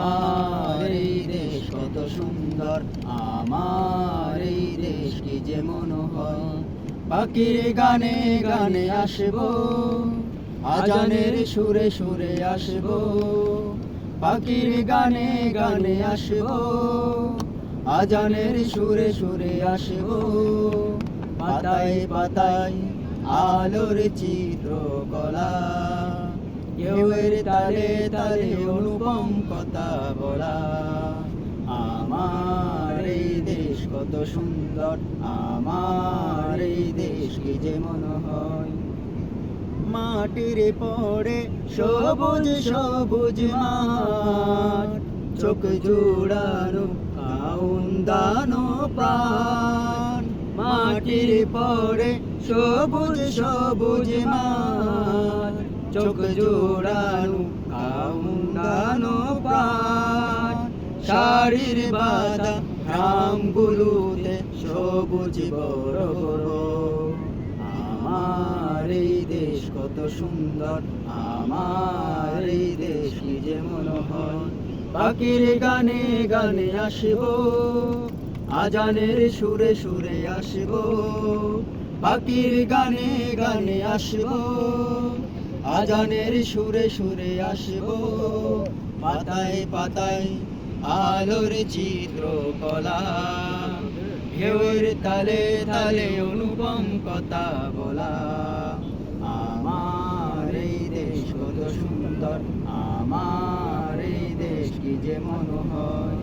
আমার এই দেশ কত সুন্দর আমার এই দেশ কি যে মনোহর। পাখির গানে গানে আসব, আজানের সুরে সুরে আসব। পাখির গানে গানে আসব, আজানের সুরে সুরে আসব। পাতায় পাতায় আলোর চিত্র কলা কেউয়ের তালে তালে অনুপম কথা বলা। আমার এই দেশ কত সুন্দর, আমার এই দেশ কি যে হয় মাটির পড়ে সবুজ সবুজ মাঠ, চোখ জোড়ানো কাউন্দানো প্রাণ। মাটির পড়ে সবুজ সবুজ মাঠ চোখ জোড়ানো কাউন্দানো প্রাণ। শাড়ির বাদা গ্রামগুলোতে সবুজ বড় আমার এই দেশ কত সুন্দর, আমার এই দেশ কি যে মনোহর। পাখির গানে গানে আসব, আজানের সুরে সুরে আসব। পাখির গানে গানে আসব আজানের সুরে সুরে আসব। পাতায় পাতায় আলোর চিত্র কলা ঢেউয়ের তালে তালে অনুপম কথা বলা। আমার এই দেশ কত সুন্দর, আমার এই দেশ কি যে মনোহর।